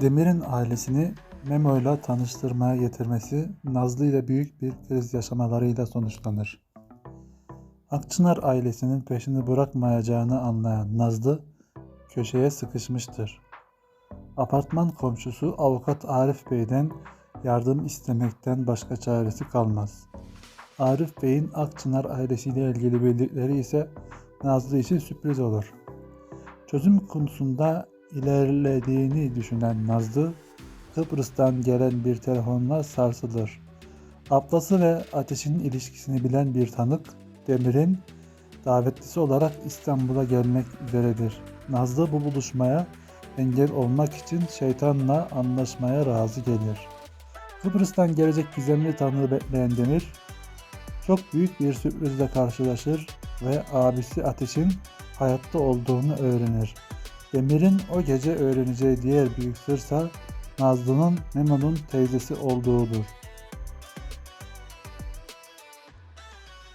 Demir'in ailesini Memo'yla tanıştırmaya getirmesi Nazlı ile büyük bir kriz yaşamalarıyla sonuçlanır. Akçınar ailesinin peşini bırakmayacağını anlayan Nazlı köşeye sıkışmıştır. Apartman komşusu avukat Arif Bey'den yardım istemekten başka çaresi kalmaz. Arif Bey'in Akçınar ailesiyle ilgili bildikleri ise Nazlı için sürpriz olur. Çözüm konusunda ilerlediğini düşünen Nazlı, Kıbrıs'tan gelen bir telefonla sarsılır. Ablası ve Ateş'in ilişkisini bilen bir tanık, Demir'in davetlisi olarak İstanbul'a gelmek üzeredir. Nazlı bu buluşmaya engel olmak için şeytanla anlaşmaya razı gelir. Kıbrıs'tan gelecek gizemli tanığı bekleyen Demir, çok büyük bir sürprizle karşılaşır ve abisi Ateş'in hayatta olduğunu öğrenir. Demir'in o gece öğreneceği diğer büyük sırsa Nazlı'nın Memo'nun teyzesi olduğudur.